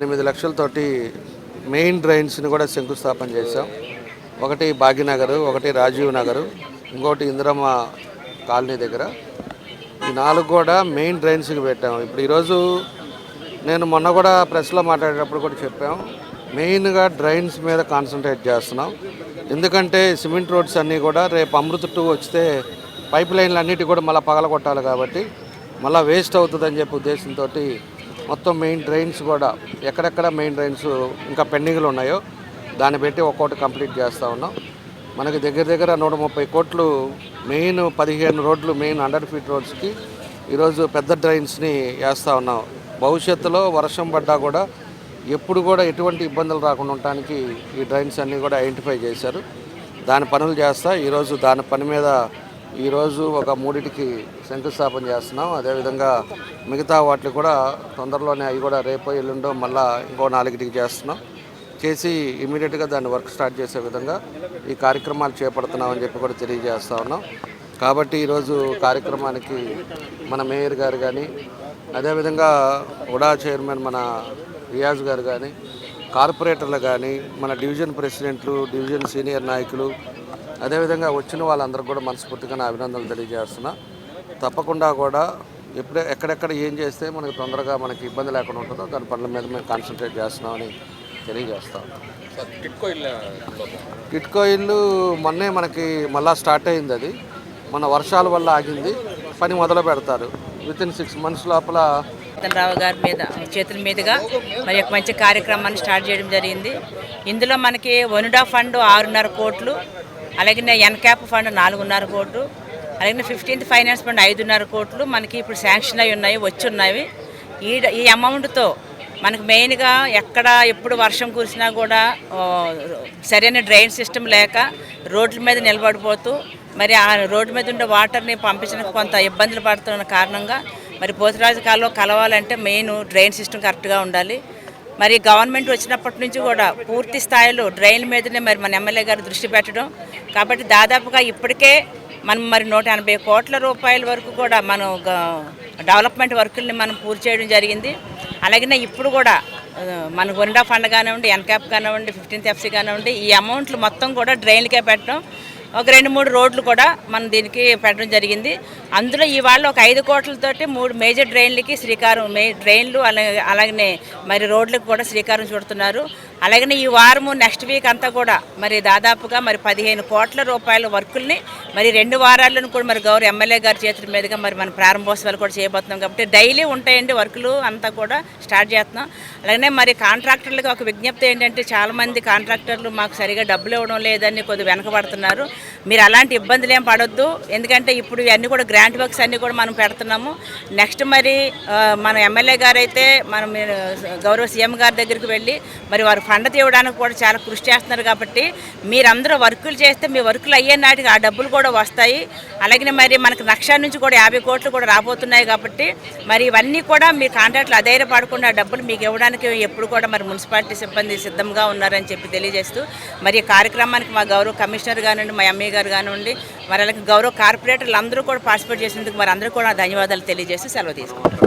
ఎనిమిది లక్షలతోటి మెయిన్ డ్రైన్స్ని కూడా శంకుస్థాపన చేశాం. ఒకటి భాగ్యనగర్ ఒకటి రాజీవ్ నగర్ ఇంకోటి ఇందిరమ్మ కాలనీ దగ్గర. ఈ నాలుగు కూడా మెయిన్ డ్రైన్స్కి పెట్టాం. ఇప్పుడు ఈరోజు నేను మొన్న కూడా ప్రెస్లో మాట్లాడేటప్పుడు కూడా చెప్పాం. మెయిన్గా డ్రైన్స్ మీద కాన్సన్ట్రేట్ చేస్తున్నాం. ఎందుకంటే సిమెంట్ రోడ్స్ అన్నీ కూడా రేపు అమృత టూ వస్తే పైప్ లైన్లు అన్నిటి కూడా మళ్ళీ పగలగొట్టాలి కాబట్టి మళ్ళీ వేస్ట్ అవుతుందని చెప్పి ఉద్దేశంతో మొత్తం మెయిన్ డ్రైన్స్ కూడా ఎక్కడెక్కడ మెయిన్ డ్రైన్స్ ఇంకా పెండింగ్లు ఉన్నాయో దాన్ని పెట్టి ఒక్కోటి కంప్లీట్ చేస్తూ ఉన్నాం. మనకి దగ్గర దగ్గర నూట ముప్పై కోట్లు మెయిన్ పదిహేను రోడ్లు మెయిన్ హండ్రెడ్ ఫీట్ రోడ్స్కి ఈరోజు పెద్ద డ్రైన్స్ని వేస్తూ ఉన్నాం. భవిష్యత్తులో వర్షం పడ్డా కూడా ఎప్పుడు కూడా ఎటువంటి ఇబ్బందులు రాకుండా ఉండటానికి ఈ డ్రైన్స్ అన్నీ కూడా ఐడెంటిఫై చేశారు. దాని పనులు చేస్తా ఈరోజు దాని పని మీద ఈరోజు ఒక మూడింటికి శంకుస్థాపన చేస్తున్నాం. అదేవిధంగా మిగతా వాటిని కూడా తొందరలోనే అవి కూడా రేపు ఎల్లుండో మళ్ళీ ఇంకో నాలుగింటికి చేస్తున్నాం. చేసి ఇమీడియట్గా దాన్ని వర్క్ స్టార్ట్ చేసే విధంగా ఈ కార్యక్రమాలు చేపడుతున్నామని చెప్పి కూడా తెలియజేస్తా ఉన్నాం. కాబట్టి ఈరోజు కార్యక్రమానికి మన మేయర్ గారు కానీ అదేవిధంగా ఉడా చైర్మన్ మన రియాజ్ గారు కానీ కార్పొరేటర్లు కానీ మన డివిజన్ ప్రెసిడెంట్లు డివిజన్ సీనియర్ నాయకులు అదేవిధంగా వచ్చిన వాళ్ళందరికీ కూడా మనస్ఫూర్తిగా నా అభినందనలు తెలియజేస్తున్నా. తప్పకుండా కూడా ఎప్పుడే ఎక్కడెక్కడ ఏం చేస్తే మనకి తొందరగా మనకి ఇబ్బంది లేకుండా ఉంటుందో దాని పనుల మీద మేము కాన్సన్ట్రేట్ చేస్తున్నామని తెలియజేస్తాం. టిట్కో ఇల్లు మొన్నే మనకి మళ్ళా స్టార్ట్ అయింది అది. మన వర్షాల వల్ల ఆగింది. పని మొదలు పెడతారు. విత్ ఇన్ సిక్స్ మంత్స్ లోపల రావు గారి మీద చేతుల మీదుగా మరి ఒక మంచి కార్యక్రమాన్ని స్టార్ట్ చేయడం జరిగింది. ఇందులో మనకి వనుడా ఫండ్ ఆరున్నర కోట్లు అలాగే ఎన్క్యాప్ ఫండ్ నాలుగున్నర కోట్లు అలాగే ఫిఫ్టీన్త్ ఫైనాన్స్ ఫండ్ ఐదున్నర కోట్లు మనకి ఇప్పుడు శాంక్షన్ అయి ఉన్నాయి వచ్చి ఉన్నాయి ఈ ఈ అమౌంట్తో మనకు మెయిన్గా ఎక్కడ ఎప్పుడు వర్షం కురిసినా కూడా సరైన డ్రైన్ సిస్టమ్ లేక రోడ్ల మీద నిలబడిపోతూ మరి ఆ రోడ్డు మీద ఉండే వాటర్ని పంపించడానికి కొంత ఇబ్బందులు పడుతున్న కారణంగా మరి పోతురాజు కాలంలో కలవాలంటే మెయిన్ డ్రైన్ సిస్టమ్ కరెక్ట్గా ఉండాలి. మరి గవర్నమెంట్ వచ్చినప్పటి నుంచి కూడా పూర్తి స్థాయిలో డ్రైన్ మీదనే మరి మన ఎమ్మెల్యే గారు దృష్టి పెట్టడం. కాబట్టి దాదాపుగా ఇప్పటికే మనం మరి నూట ఎనభై కోట్ల రూపాయల వరకు కూడా మనం డెవలప్మెంట్ వర్కుల్ని మనం పూర్తి చేయడం జరిగింది. అలాగే ఇప్పుడు కూడా మన వనిడా ఫండ్ కానివ్వండి ఎన్క్యాప్ కానివ్వండి ఫిఫ్టీన్త్ ఎఫ్సీ కానివ్వండి ఈ అమౌంట్లు మొత్తం కూడా డ్రైన్లకే పెట్టడం. ఒక రెండు మూడు రోడ్లు కూడా మనం దీనికి పెట్టడం జరిగింది. అందులో ఇవాళ ఒక ఐదు కోట్లతోటి మూడు మేజర్ డ్రైన్లకి శ్రీకారం మే డ్రైన్లు అలాగే అలాగనే మరి రోడ్లకు కూడా శ్రీకారం చుడుతున్నారు. అలాగనే ఈ వారము నెక్స్ట్ వీక్ అంతా కూడా మరి దాదాపుగా మరి పదిహేను కోట్ల రూపాయల వర్కుల్ని మరి రెండు వారాలను కూడా మరి గౌరవ ఎమ్మెల్యే గారి చేతుల మీదుగా మరి మన ప్రారంభోత్సవాలు కూడా చేయబోతున్నాం కాబట్టి డైలీ ఉంటాయండి వర్కులు అంతా కూడా స్టార్ట్ చేస్తున్నాం. అలాగనే మరి కాంట్రాక్టర్లకు ఒక విజ్ఞప్తి ఏంటంటే చాలామంది కాంట్రాక్టర్లు మాకు సరిగా డబ్బులు ఇవ్వడం లేదని కొద్దిగా వెనకబడుతున్నారు. మీరు అలాంటి ఇబ్బందులు ఏం పడొద్దు. ఎందుకంటే ఇప్పుడు ఇవన్నీ కూడా గ్రాంట్ వర్క్స్ అన్నీ కూడా మనం పెడుతున్నాము. నెక్స్ట్ మరి మన ఎమ్మెల్యే గారు అయితే మనం మీరు గౌరవ సీఎం గారి దగ్గరికి వెళ్ళి మరి వారు ఫండ్ తీయడానికి కూడా చాలా కృషి చేస్తున్నారు కాబట్టి మీరందరూ వర్కులు చేస్తే మీ వర్కులు అయ్యే నాటికి ఆ డబ్బులు కూడా వస్తాయి. అలాగే మరి మనకు లక్ష నుంచి కూడా యాభై కోట్లు కూడా రాబోతున్నాయి కాబట్టి మరి ఇవన్నీ కూడా మీ కాంట్రాక్ట్లు అధైర్యపడకుండా ఆ డబ్బులు మీకు ఇవ్వడానికి ఎప్పుడు కూడా మరి మున్సిపాలిటీ సిబ్బంది సిద్ధంగా ఉన్నారని చెప్పి తెలియజేస్తూ మరి ఈ కార్యక్రమానికి మా గౌరవ కమిషనర్ కానివ్వండి మా ఎంఏ గారు కానివ్వండి మరి అలాగే గౌరవ కార్పొరేటర్లు అందరూ కూడా పార్టిసిపేట్ చేసినందుకు మరి అందరూ కూడా ధన్యవాదాలు తెలియజేసి సెలవు తీసుకుంటాం